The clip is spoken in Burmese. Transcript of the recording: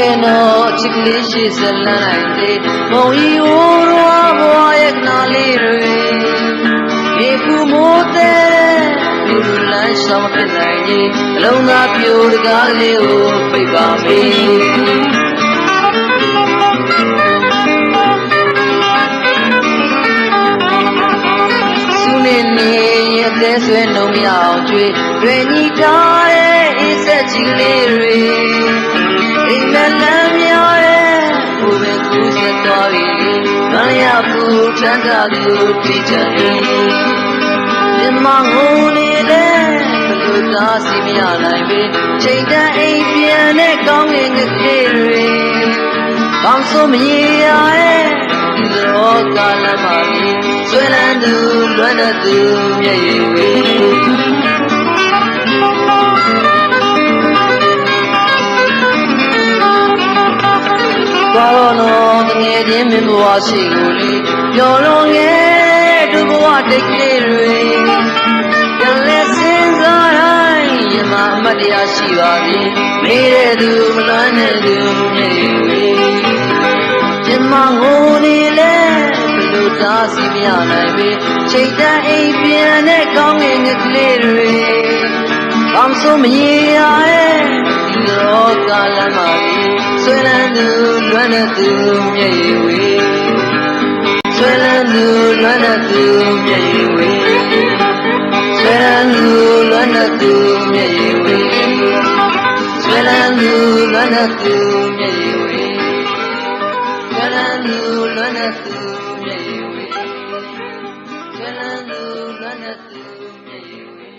ရဲ့နော်ချစ်ကလေးရှိစလန်းနိုင်သေးမုံဤဝိုးရောဘွားရဲ့ကနာလေးတွေဒီကူမိုးတဲ့လူလန်းရှောင်းဖြစ်နိုင်ကြီးအလုံးသားပြိုတကားလေးကိုပိတ်ပါမေးစုနေနေရဲ့တဲ့ဆွဲလုံးမရအောင်ကျွေးတွေညီထားတဲ့ ရင်ကူးဆက်သွားပြီမရဘူးချမ်းသာသူတွေ့ကြတယ်ဒီမငုံနေတဲ့ဘလို့သာစီမရနိုင်ပြီချိန်တန်အိမ်ပြန်တဲ့ကောင်းငင်ကလေးတွေကောင်းစိုးမရရဲ့ဒီတော့ကာလမှာပြီဆွေလန်းသူလွမ်းတဲ့သူမျက်ရည်ဝေဘာလို့နော်တငယ် ချင်းမင်းဘဝရှိကိုလေပျော်လွန်ရဲ့ဒုဘဝတိတ်ကလေးတွေပြန်လဲစဉ်းစားတိုင်းယမအမတ်တရားရှိပါပြီမေးတဲ့သူမလွမ်းတဲ့သူမျက်ရည်ဝေယမငိုနေလဲဘလို့သာစီမရနိုင်ပြီချိန်တန်အိမ်ပြန်တဲ့ကောင်းငင်ကလေးတွေကောင်းစိုးမရေရရဲ့ဒီတော့ကာလမှာပြီဆွေလန်းသူ မ်းတဲ့သူမျက်ရည်ဝေးဆွဲလန်းသူလွမ်းတဲ့သူမျက်ရည်ဝေးဆွဲလန်းသူလွမ်းတဲ့သူမျက်ရည်ဝေးဆွဲလန်းသူလွမ်းတဲ့သူမျက်ရည်ဝေးဆွဲလန်းသူလွမ်းတဲ့သူမျက်ရည်ဝေးဆွဲလန်းသူလွမ်းတဲ့သူမျက်ရည်ဝေး